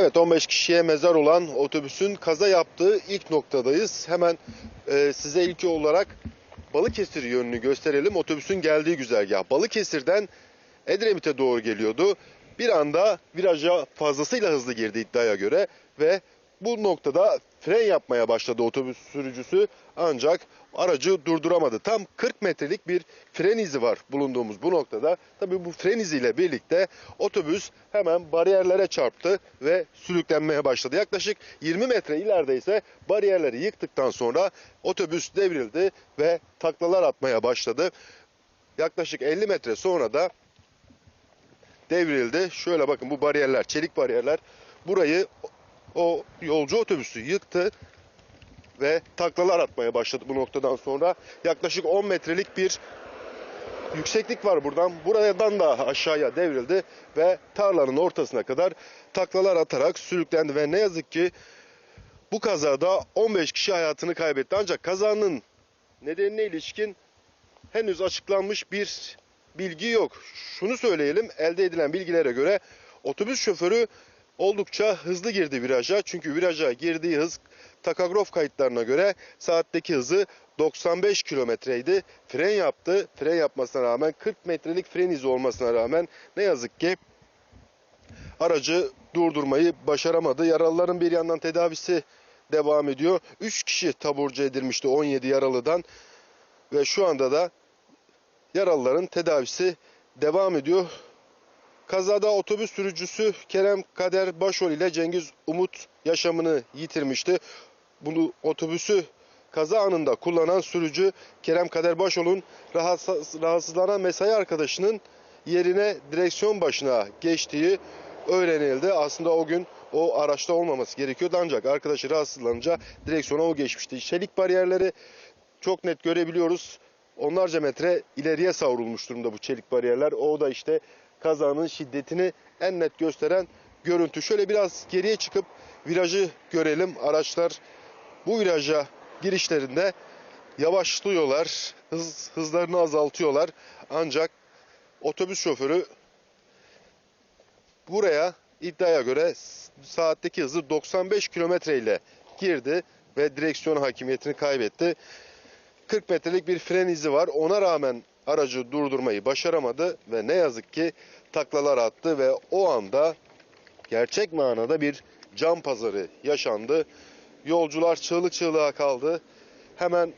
Evet 15 kişiye mezar olan otobüsün kaza yaptığı ilk noktadayız. Hemen e, size ilk olarak Balıkesir yönünü gösterelim. Otobüsün geldiği güzergah. Balıkesir'den Edremit'e doğru geliyordu. Bir anda viraja fazlasıyla hızlı girdi iddiaya göre ve bu noktada fren yapmaya başladı otobüs sürücüsü ancak aracı durduramadı. Tam 40 metrelik bir fren izi var bulunduğumuz bu noktada. Tabii bu fren iziyle birlikte otobüs hemen bariyerlere çarptı ve sürüklenmeye başladı. Yaklaşık 20 metre ileride ise bariyerleri yıktıktan sonra otobüs devrildi ve taklalar atmaya başladı. Yaklaşık 50 metre sonra da devrildi. Şöyle bakın bu bariyerler, çelik bariyerler burayı o yolcu otobüsü yıktı ve taklalar atmaya başladı bu noktadan sonra. Yaklaşık 10 metrelik bir yükseklik var buradan. Buradan da aşağıya devrildi ve tarlanın ortasına kadar taklalar atarak sürüklendi ve ne yazık ki bu kazada 15 kişi hayatını kaybetti. Ancak kazanın nedenine ilişkin henüz açıklanmış bir bilgi yok. Şunu söyleyelim, elde edilen bilgilere göre otobüs şoförü oldukça hızlı girdi viraja. Çünkü viraja girdiği hız takagrof kayıtlarına göre saatteki hızı 95 kilometreydi. Fren yaptı. Fren yapmasına rağmen 40 metrelik fren izi olmasına rağmen ne yazık ki aracı durdurmayı başaramadı. Yaralıların bir yandan tedavisi devam ediyor. 3 kişi taburcu edilmişti 17 yaralıdan ve şu anda da yaralıların tedavisi devam ediyor. Kazada otobüs sürücüsü Kerem Kader Başol ile Cengiz Umut yaşamını yitirmişti. Bunu otobüsü kaza anında kullanan sürücü Kerem Kader Başol'un rahatsız, rahatsızlanan mesai arkadaşının yerine direksiyon başına geçtiği öğrenildi. Aslında o gün o araçta olmaması gerekiyordu ancak arkadaşı rahatsızlanınca direksiyona o geçmişti. Çelik bariyerleri çok net görebiliyoruz. Onlarca metre ileriye savrulmuş durumda bu çelik bariyerler. O da işte kazanın şiddetini en net gösteren görüntü. Şöyle biraz geriye çıkıp virajı görelim. Araçlar bu viraja girişlerinde yavaşlıyorlar. Hız, hızlarını azaltıyorlar. Ancak otobüs şoförü buraya iddiaya göre saatteki hızı 95 kilometre ile girdi ve direksiyon hakimiyetini kaybetti. 40 metrelik bir fren izi var. Ona rağmen aracı durdurmayı başaramadı ve ne yazık ki taklalar attı ve o anda gerçek manada bir can pazarı yaşandı. Yolcular çığlık çığlığa kaldı. Hemen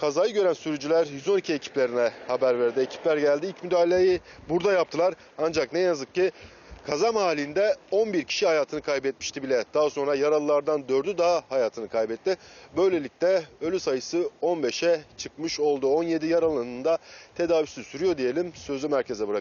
kazayı gören sürücüler 112 ekiplerine haber verdi. Ekipler geldi. İlk müdahaleyi burada yaptılar. Ancak ne yazık ki kaza mahallinde 11 kişi hayatını kaybetmişti bile. Daha sonra yaralılardan 4'ü daha hayatını kaybetti. Böylelikle ölü sayısı 15'e çıkmış oldu. 17 yaralının da tedavisi sürüyor diyelim. Sözü merkeze bırak.